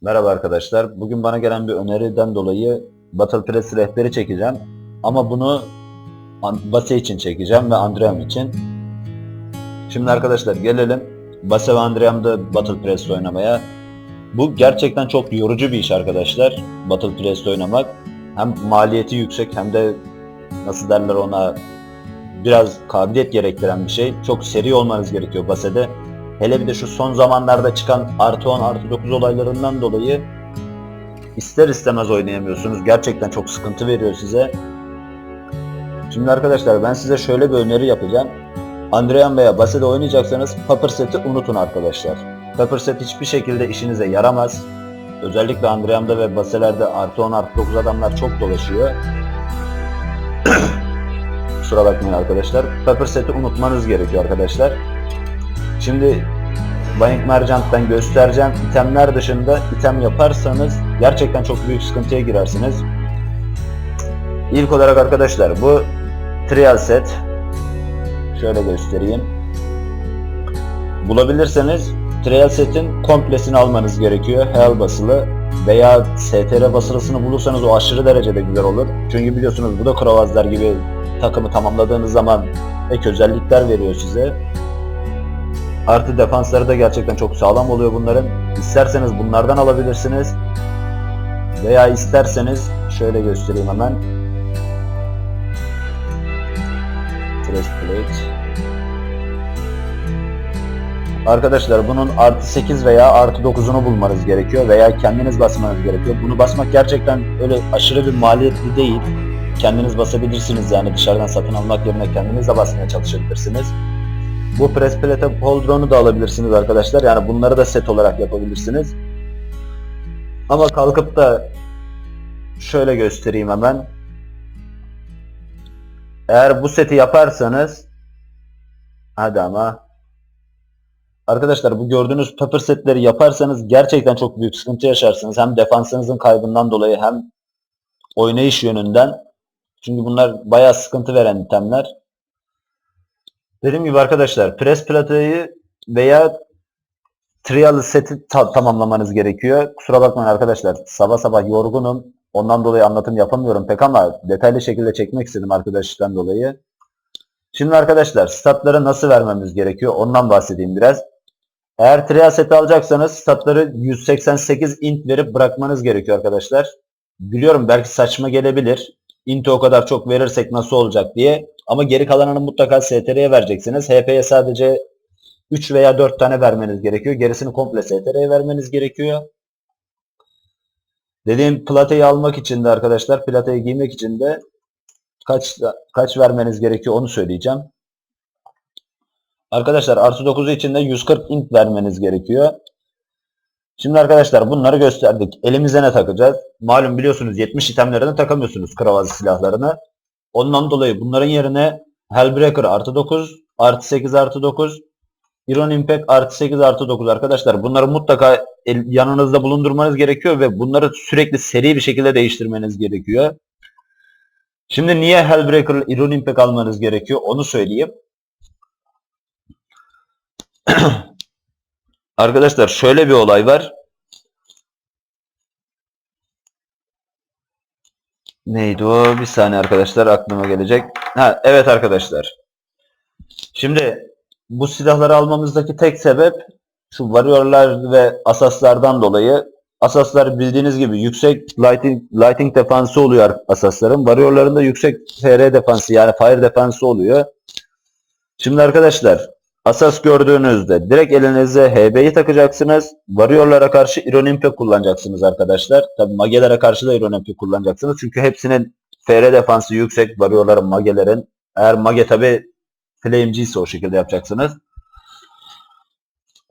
Merhaba arkadaşlar. Bugün bana gelen bir öneriden dolayı Battle Press rehberi çekeceğim. Ama bunu Base için çekeceğim ve Andream için. Şimdi arkadaşlar gelelim Base ve Andream'da Battle Press oynamaya. Bu gerçekten çok yorucu bir iş arkadaşlar. Battle Press oynamak. Hem maliyeti yüksek hem de nasıl derler ona biraz kabiliyet gerektiren bir şey. Çok seri olmanız gerekiyor Base'de. Hele bir de şu son zamanlarda çıkan artı 10 artı 9 olaylarından dolayı ister istemez oynayamıyorsunuz. Gerçekten çok sıkıntı veriyor size. Şimdi arkadaşlar ben size şöyle bir öneri yapacağım. Andrean veya Base'de oynayacaksanız Pepper Set'i unutun arkadaşlar. Pepper Set hiçbir şekilde işinize yaramaz. Özellikle Andream'da ve Base'lerde artı 10 artı 9 adamlar çok dolaşıyor. Kusura bakmayın arkadaşlar. Pepper Set'i unutmanız gerekiyor arkadaşlar. Şimdi Buying Merchant'tan göstereceğim itemler dışında item yaparsanız gerçekten çok büyük sıkıntıya girersiniz. İlk olarak arkadaşlar bu trial set. Şöyle göstereyim. Bulabilirseniz trial setin komplesini almanız gerekiyor. Hell basılı veya STR basılısını bulursanız o aşırı derecede güzel olur. Çünkü biliyorsunuz bu da Krovazlar gibi takımı tamamladığınız zaman ek özellikler veriyor size. Artı defansları da gerçekten çok sağlam oluyor bunların. İsterseniz bunlardan alabilirsiniz. Veya isterseniz şöyle göstereyim hemen. Breastplate. Arkadaşlar bunun artı 8 veya artı 9'unu bulmanız gerekiyor veya kendiniz basmanız gerekiyor. Bunu basmak gerçekten öyle aşırı bir maliyetli değil. Kendiniz basabilirsiniz yani dışarıdan satın almak yerine kendiniz de basmaya çalışabilirsiniz. Bu press plate holdron'u da alabilirsiniz arkadaşlar. Yani bunları da set olarak yapabilirsiniz. Ama kalkıp da şöyle göstereyim hemen. Eğer bu seti yaparsanız hadi ama Arkadaşlar bu gördüğünüz pepper setleri yaparsanız gerçekten çok büyük sıkıntı yaşarsınız. Hem defansınızın kaybından dolayı hem oynayış yönünden. Çünkü bunlar bayağı sıkıntı veren itemler. Dediğim gibi arkadaşlar press platayı veya trial seti ta- tamamlamanız gerekiyor. Kusura bakmayın arkadaşlar sabah sabah yorgunum. Ondan dolayı anlatım yapamıyorum pek ama detaylı şekilde çekmek istedim arkadaşlıktan dolayı. Şimdi arkadaşlar statları nasıl vermemiz gerekiyor ondan bahsedeyim biraz. Eğer trial seti alacaksanız statları 188 int verip bırakmanız gerekiyor arkadaşlar. Biliyorum belki saçma gelebilir. Int'i o kadar çok verirsek nasıl olacak diye. Ama geri kalanını mutlaka STR'ye vereceksiniz. HP'ye sadece 3 veya 4 tane vermeniz gerekiyor. Gerisini komple STR'ye vermeniz gerekiyor. Dediğim platayı almak için de arkadaşlar, platayı giymek için de kaç kaç vermeniz gerekiyor onu söyleyeceğim. Arkadaşlar artı 9'u için de 140 int vermeniz gerekiyor. Şimdi arkadaşlar bunları gösterdik. Elimize ne takacağız? Malum biliyorsunuz 70 itemlerini takamıyorsunuz kravazı silahlarını. Ondan dolayı bunların yerine Hellbreaker artı 9, artı 8 artı 9, Iron Impact artı 8 artı 9 arkadaşlar. Bunları mutlaka yanınızda bulundurmanız gerekiyor ve bunları sürekli seri bir şekilde değiştirmeniz gerekiyor. Şimdi niye Hellbreaker, Iron Impact almanız gerekiyor onu söyleyeyim. Arkadaşlar şöyle bir olay var. Neydi o? Bir saniye arkadaşlar aklıma gelecek. Ha evet arkadaşlar. Şimdi bu silahları almamızdaki tek sebep şu varıyorlar ve asaslardan dolayı. Asaslar bildiğiniz gibi yüksek lighting, lighting defansı oluyor asasların. Varıyorların da yüksek FR defansı yani fire defansı oluyor. Şimdi arkadaşlar Asas gördüğünüzde direkt elinize HB'yi takacaksınız. Varıyorlara karşı Iron Impact kullanacaksınız arkadaşlar. Tabi magelere karşı da Iron Impact kullanacaksınız. Çünkü hepsinin FR defansı yüksek. Varıyorların, magelerin. Eğer mage tabi Flame'ci ise o şekilde yapacaksınız.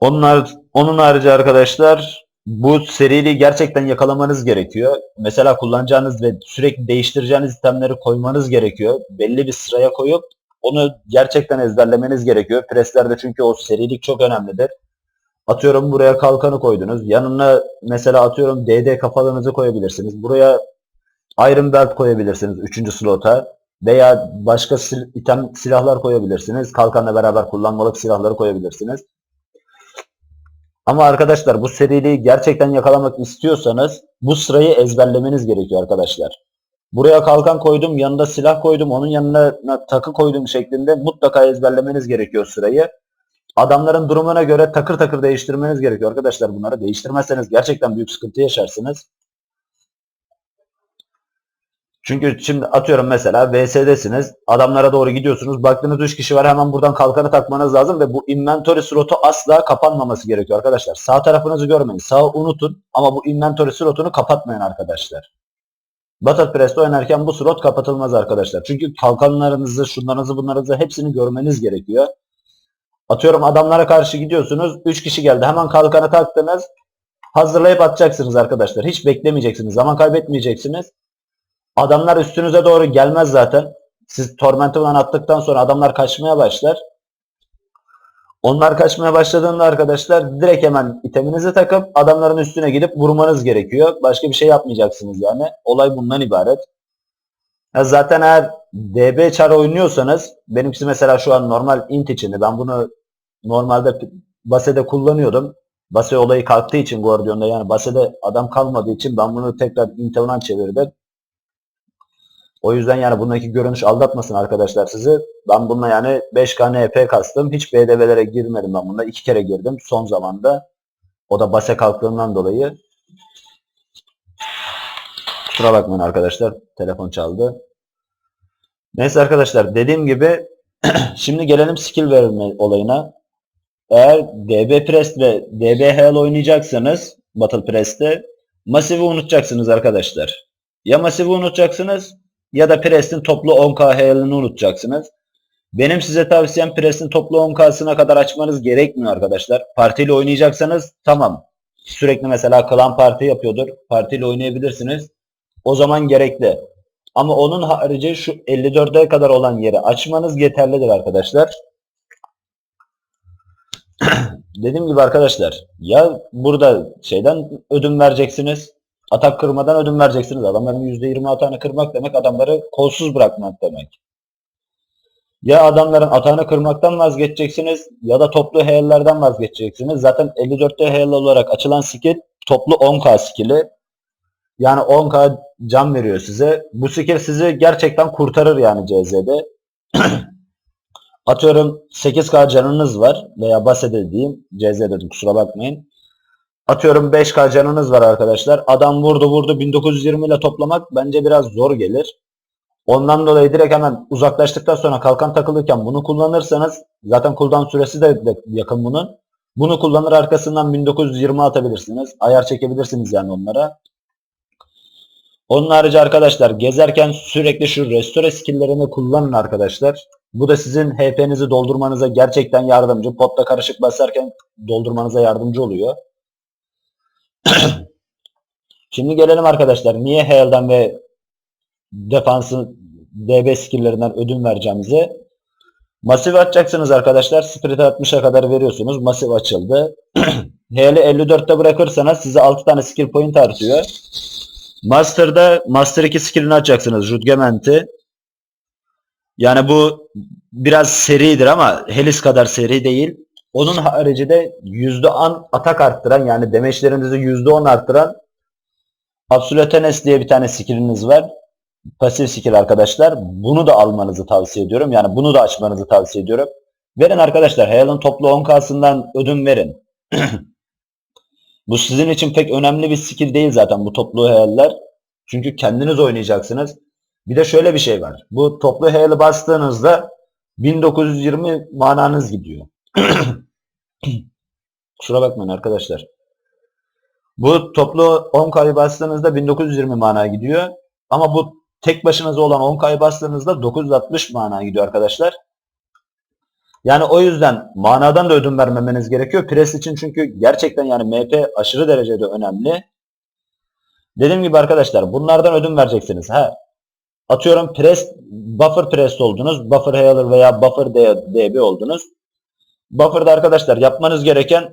Onun, har- onun harici arkadaşlar bu seriliği gerçekten yakalamanız gerekiyor. Mesela kullanacağınız ve sürekli değiştireceğiniz itemleri koymanız gerekiyor. Belli bir sıraya koyup onu gerçekten ezberlemeniz gerekiyor. Preslerde çünkü o serilik çok önemlidir. Atıyorum buraya kalkanı koydunuz. Yanına mesela atıyorum DD kafalığınızı koyabilirsiniz. Buraya Iron Belt koyabilirsiniz 3. slota. Veya başka sil item silahlar koyabilirsiniz. Kalkanla beraber kullanmalık silahları koyabilirsiniz. Ama arkadaşlar bu seriliği gerçekten yakalamak istiyorsanız bu sırayı ezberlemeniz gerekiyor arkadaşlar. Buraya kalkan koydum, yanında silah koydum, onun yanına takı koydum şeklinde mutlaka ezberlemeniz gerekiyor sırayı. Adamların durumuna göre takır takır değiştirmeniz gerekiyor arkadaşlar bunları. Değiştirmezseniz gerçekten büyük sıkıntı yaşarsınız. Çünkü şimdi atıyorum mesela VS'desiniz. Adamlara doğru gidiyorsunuz. Baktığınız 3 kişi var. Hemen buradan kalkanı takmanız lazım ve bu inventory slotu asla kapanmaması gerekiyor arkadaşlar. Sağ tarafınızı görmeyin. Sağı unutun ama bu inventory slotunu kapatmayın arkadaşlar. Battle Press'te oynarken bu slot kapatılmaz arkadaşlar. Çünkü kalkanlarınızı, şunlarınızı, bunlarınızı hepsini görmeniz gerekiyor. Atıyorum adamlara karşı gidiyorsunuz. 3 kişi geldi. Hemen kalkanı taktınız. Hazırlayıp atacaksınız arkadaşlar. Hiç beklemeyeceksiniz. Zaman kaybetmeyeceksiniz. Adamlar üstünüze doğru gelmez zaten. Siz Torment'ı attıktan sonra adamlar kaçmaya başlar. Onlar kaçmaya başladığında arkadaşlar direkt hemen iteminizi takıp adamların üstüne gidip vurmanız gerekiyor. Başka bir şey yapmayacaksınız yani. Olay bundan ibaret. Ya zaten eğer DB çar oynuyorsanız benimkisi mesela şu an normal int içinde. Ben bunu normalde Base'de kullanıyordum. Base olayı kalktığı için Guardian'da yani Base'de adam kalmadığı için ben bunu tekrar int'e çevirdim. O yüzden yani bundaki görünüş aldatmasın arkadaşlar sizi. Ben bununla yani 5K NP kastım. Hiç BDV'lere girmedim ben bunda. iki kere girdim son zamanda. O da base kalktığından dolayı. Kusura bakmayın arkadaşlar. Telefon çaldı. Neyse arkadaşlar dediğim gibi şimdi gelelim skill verme olayına. Eğer DB Press ve DB Hell oynayacaksanız Battle Press'te Massive'i unutacaksınız arkadaşlar. Ya Massive'i unutacaksınız ya da Press'in toplu 10K hayalini unutacaksınız. Benim size tavsiyem Press'in toplu 10K'sına kadar açmanız gerekmiyor arkadaşlar. Partiyle oynayacaksanız tamam. Sürekli mesela klan parti yapıyordur. Partiyle oynayabilirsiniz. O zaman gerekli. Ama onun harici şu 54'e kadar olan yeri açmanız yeterlidir arkadaşlar. Dediğim gibi arkadaşlar ya burada şeyden ödün vereceksiniz atak kırmadan ödün vereceksiniz. Adamların %20 atağını kırmak demek adamları kolsuz bırakmak demek. Ya adamların atağını kırmaktan vazgeçeceksiniz ya da toplu heyellerden vazgeçeceksiniz. Zaten 54'te heyel olarak açılan skill toplu 10k skill'i. Yani 10k can veriyor size. Bu skill sizi gerçekten kurtarır yani CZ'de. Atıyorum 8k canınız var veya basede diyeyim. CZ dedim kusura bakmayın. Atıyorum 5K canınız var arkadaşlar. Adam vurdu vurdu 1920 ile toplamak bence biraz zor gelir. Ondan dolayı direkt hemen uzaklaştıktan sonra kalkan takılırken bunu kullanırsanız zaten cooldown süresi de yakın bunun. Bunu kullanır arkasından 1920 atabilirsiniz. Ayar çekebilirsiniz yani onlara. Onun harici arkadaşlar gezerken sürekli şu restore skilllerini kullanın arkadaşlar. Bu da sizin HP'nizi doldurmanıza gerçekten yardımcı. Potta karışık basarken doldurmanıza yardımcı oluyor. Şimdi gelelim arkadaşlar. Niye Hale'den ve defansın DB skill'lerinden ödün vereceğimize. Masif açacaksınız arkadaşlar. Spirit 60'a kadar veriyorsunuz. Masif açıldı. Hale'i 54'te bırakırsanız size 6 tane skill point artıyor. Master'da Master 2 skill'ini açacaksınız. Judgment'i. Yani bu biraz seridir ama Helis kadar seri değil. Onun haricinde %10 atak arttıran yani demeçlerinizi %10 arttıran Absolute diye bir tane skilliniz var. Pasif skill arkadaşlar. Bunu da almanızı tavsiye ediyorum. Yani bunu da açmanızı tavsiye ediyorum. Verin arkadaşlar. Hale'ın toplu 10K'sından ödün verin. bu sizin için pek önemli bir skill değil zaten bu toplu Hale'ler. Çünkü kendiniz oynayacaksınız. Bir de şöyle bir şey var. Bu toplu Hale'ı bastığınızda 1920 mananız gidiyor. Kusura bakmayın arkadaşlar. Bu toplu 10K'yı bastığınızda 1920 mana gidiyor. Ama bu tek başınıza olan 10K'yı bastığınızda 960 mana gidiyor arkadaşlar. Yani o yüzden manadan da ödün vermemeniz gerekiyor. Pres için çünkü gerçekten yani MP aşırı derecede önemli. Dediğim gibi arkadaşlar bunlardan ödün vereceksiniz. Ha, atıyorum pres, buffer press oldunuz, buffer healer veya buffer DB oldunuz. Buffer'da arkadaşlar yapmanız gereken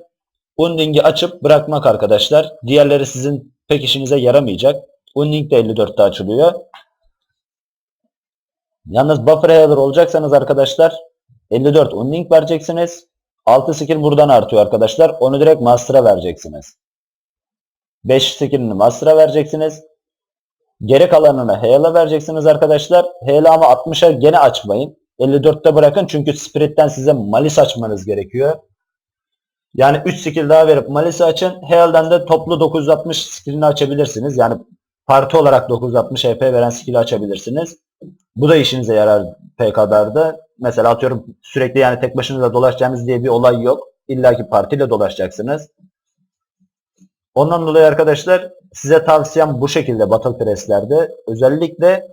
Unding'i açıp bırakmak arkadaşlar. Diğerleri sizin pek işinize yaramayacak. Unding de 54'te açılıyor. Yalnız buffer healer olacaksanız arkadaşlar 54 Unding vereceksiniz. 6 skill buradan artıyor arkadaşlar. Onu direkt master'a vereceksiniz. 5 skill'ini master'a vereceksiniz. Geri kalanını Hale'a vereceksiniz arkadaşlar. Hale ama 60'a gene açmayın. 54'te bırakın çünkü Spirit'ten size Malis açmanız gerekiyor. Yani 3 skill daha verip Malis'i açın. Hale'den de toplu 960 skill'ini açabilirsiniz. Yani parti olarak 960 EP veren skill'i açabilirsiniz. Bu da işinize yarar PK'larda. Mesela atıyorum sürekli yani tek başınıza dolaşacağınız diye bir olay yok. İlla ki partiyle dolaşacaksınız. Ondan dolayı arkadaşlar size tavsiyem bu şekilde Battle Press'lerde. Özellikle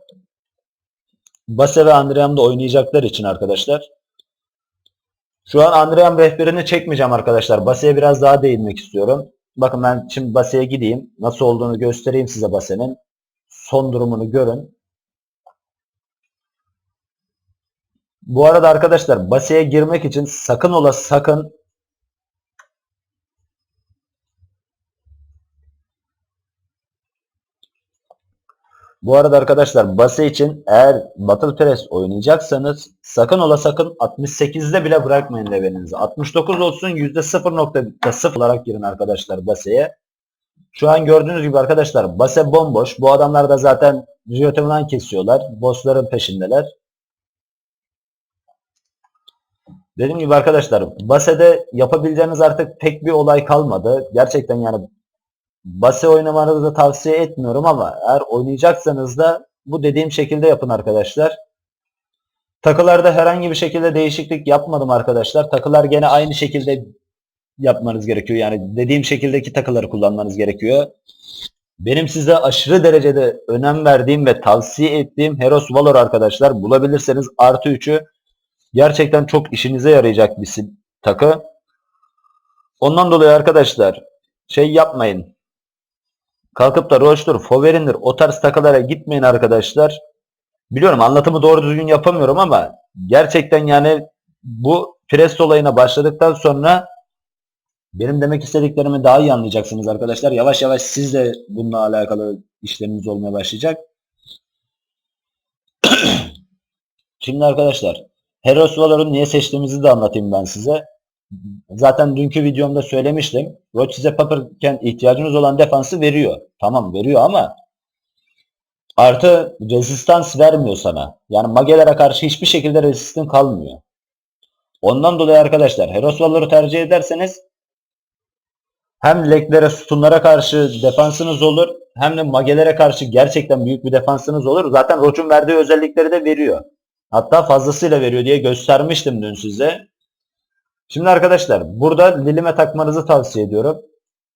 Base ve Andream'da oynayacaklar için arkadaşlar. Şu an Andream rehberini çekmeyeceğim arkadaşlar. Base'ye biraz daha değinmek istiyorum. Bakın ben şimdi Base'ye gideyim. Nasıl olduğunu göstereyim size Base'nin. Son durumunu görün. Bu arada arkadaşlar Base'ye girmek için sakın ola sakın Bu arada arkadaşlar Base için eğer Battle Press oynayacaksanız sakın ola sakın 68'de bile bırakmayın levelinizi. 69 olsun %0.0 olarak girin arkadaşlar Base'ye. Şu an gördüğünüz gibi arkadaşlar Base bomboş. Bu adamlar da zaten Riot'dan kesiyorlar. Bossların peşindeler. Dediğim gibi arkadaşlar Base'de yapabileceğiniz artık pek bir olay kalmadı. Gerçekten yani Base oynamanızı da tavsiye etmiyorum ama eğer oynayacaksanız da bu dediğim şekilde yapın arkadaşlar. Takılarda herhangi bir şekilde değişiklik yapmadım arkadaşlar. Takılar gene aynı şekilde yapmanız gerekiyor. Yani dediğim şekildeki takıları kullanmanız gerekiyor. Benim size aşırı derecede önem verdiğim ve tavsiye ettiğim Heros Valor arkadaşlar. Bulabilirseniz artı 3'ü gerçekten çok işinize yarayacak bir takı. Ondan dolayı arkadaşlar şey yapmayın. Kalkıp da Roche'dur, Foverin'dir o tarz takılara gitmeyin arkadaşlar. Biliyorum anlatımı doğru düzgün yapamıyorum ama gerçekten yani bu pres olayına başladıktan sonra benim demek istediklerimi daha iyi anlayacaksınız arkadaşlar. Yavaş yavaş siz de bununla alakalı işleriniz olmaya başlayacak. Şimdi arkadaşlar Heros Valor'u niye seçtiğimizi de anlatayım ben size. Zaten dünkü videomda söylemiştim. Roach size Paperken ihtiyacınız olan defansı veriyor. Tamam veriyor ama artı rezistans vermiyor sana. Yani magelere karşı hiçbir şekilde rezistin kalmıyor. Ondan dolayı arkadaşlar Heros Valor'u tercih ederseniz hem leklere, sütunlara karşı defansınız olur hem de magelere karşı gerçekten büyük bir defansınız olur. Zaten Roach'un verdiği özellikleri de veriyor. Hatta fazlasıyla veriyor diye göstermiştim dün size. Şimdi arkadaşlar burada Lilime takmanızı tavsiye ediyorum.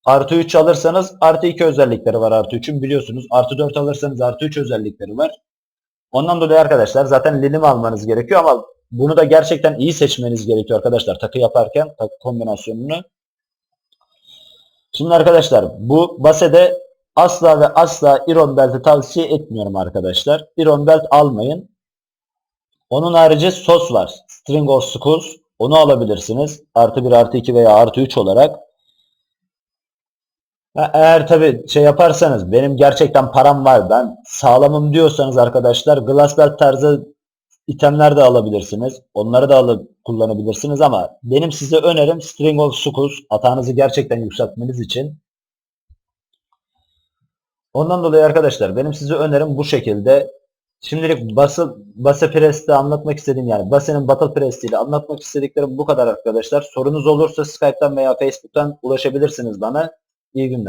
Artı 3 alırsanız artı 2 özellikleri var artı 3'ün biliyorsunuz. Artı 4 alırsanız artı 3 özellikleri var. Ondan dolayı arkadaşlar zaten Lilim almanız gerekiyor ama bunu da gerçekten iyi seçmeniz gerekiyor arkadaşlar takı yaparken takı kombinasyonunu. Şimdi arkadaşlar bu basede asla ve asla Iron Belt'i tavsiye etmiyorum arkadaşlar. Iron Belt almayın. Onun harici sos var. String of Skulls. Onu alabilirsiniz. Artı 1, artı 2 veya artı 3 olarak. Eğer tabi şey yaparsanız benim gerçekten param var ben sağlamım diyorsanız arkadaşlar Glass Belt tarzı itemler de alabilirsiniz. Onları da alıp kullanabilirsiniz ama benim size önerim String of Skulls atağınızı gerçekten yükseltmeniz için. Ondan dolayı arkadaşlar benim size önerim bu şekilde. Şimdilik bası, Base Press'te anlatmak istediğim yani Base'nin Battle Press ile anlatmak istediklerim bu kadar arkadaşlar. Sorunuz olursa Skype'tan veya Facebook'tan ulaşabilirsiniz bana. İyi günler.